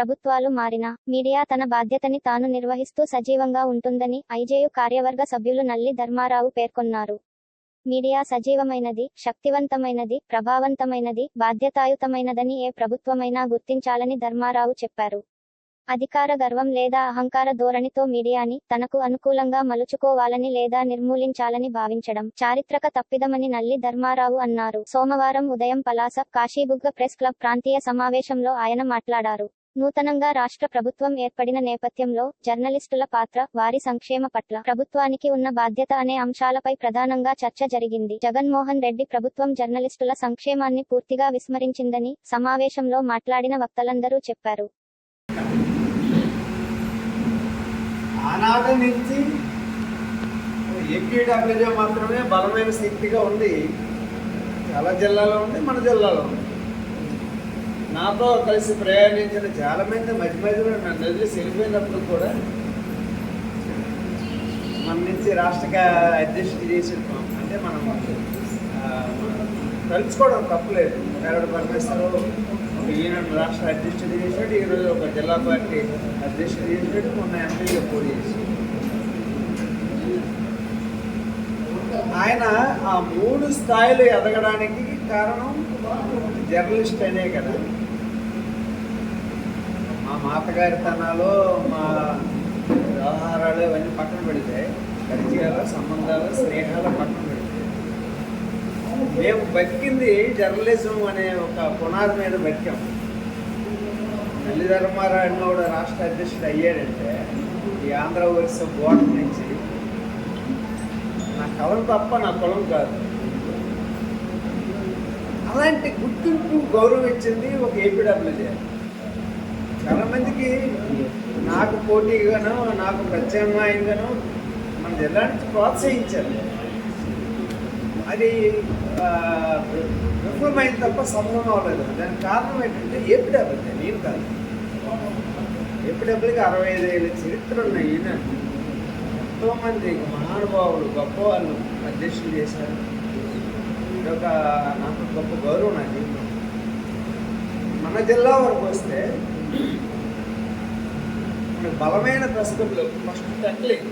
ప్రభుత్వాలు మారినా మీడియా తన బాధ్యతని తాను నిర్వహిస్తూ సజీవంగా ఉంటుందని ఐజేయు కార్యవర్గ సభ్యులు నల్లి ధర్మారావు పేర్కొన్నారు. మీడియా సజీవమైనది శక్తివంతమైనది ప్రభావవంతమైనది బాధ్యతాయుతమైనదని ఏ ప్రభుత్వమైనా గుర్తించాలని ధర్మారావు చెప్పారు. అధికార గర్వం లేదా అహంకార ధోరణితో మీడియాని తనకు అనుకూలంగా మలుచుకోవాలని లేదా నిర్మూలించాలని భావించడం చారిత్రక తప్పిదమని నల్లి ధర్మారావు అన్నారు. సోమవారం ఉదయం పలాస కాశీబుగ్గ ప్రెస్ క్లబ్ ప్రాంతీయ సమావేశంలో ఆయన మాట్లాడారు. నూతనంగా రాష్ట్ర ప్రభుత్వం ఏర్పడిన నేపథ్యంలో జర్నలిస్టుల పాత్ర వారి సంక్షేమ పట్ల ప్రభుత్వానికి ఉన్న బాధ్యత అనే అంశాలపై ప్రధానంగా చర్చ జరిగింది. జగన్మోహన్ రెడ్డి ప్రభుత్వం జర్నలిస్టుల సంక్షేమాన్ని పూర్తిగా విస్మరించిందని సమావేశంలో మాట్లాడిన వక్తలందరూ చెప్పారు. మాత్రమే బలమైన శక్తిగా ఉంది. చాలా జిల్లాలో ఉంది మన జిల్లాలో ఉంది. నాతో కలిసి ప్రయాణించిన చాలా మంది మధ్య మధ్యలో నన్ను వదిలేసి వెళ్ళిపోయినప్పుడు కూడా మన నుంచి రాష్ట్ర అధ్యక్షుడు చేసి అంటే మనం తలుచుకోవడం తప్పులేదు కరడు పరమేశ్వరరావు ఒక రాష్ట్ర అధ్యక్షుడు చేశాడు ఈరోజు ఒక జిల్లా పార్టీ అధ్యక్షుడు చేశాడు మొన్న ఎంపీగా పోటీ చేశాడు. ఆయన ఆ మూడు స్థాయిలు ఎదగడానికి కారణం జర్నలిస్ట్ అనే కదా. మా మాతగారితనాలు మా వ్యవహారాలు ఇవన్నీ పక్కన పెడితే పరిచయాలు సంబంధాలు స్నేహాలు పక్కన పెడితే మేము బతికింది జర్నలిజం అనే ఒక పునాది మీద బతికాం. తల్లి ధర్మారాయణ కూడా రాష్ట్ర అధ్యక్షుడు అయ్యాడంటే ఈ ఆంధ్ర వరుస బోర్డు నుంచి నా కలం తప్ప నా కులం కాదు. అలాంటి గుర్తింపు గౌరవం ఇచ్చింది ఒక ఏపీడబ్ల్యూజే చాలా మందికి నాకు పోటీగాను నాకు ప్రత్యామ్నాయంగానో మన జిల్లా నుంచి ప్రోత్సహించాలి అది విఫలమైంది తప్ప సఫలం అవ్వలేదు. దానికి కారణం ఏంటంటే ఏపీడబ్ల్యూజే నేను కాదు. ఏపీడబ్ల్యూకి అరవై ఐదు ఏళ్ళ చరిత్ర ఉన్నాయి ఈయన ఎంతోమంది మహానుభావులు గొప్ప వాళ్ళు అధ్యక్షులు చేశారు. ఇదొక నాకు గొప్ప గౌరవం నా జీవితం మన జిల్లా వరకు వస్తే బలమైన దశకులు ఫస్ట్ తగ్గలేదు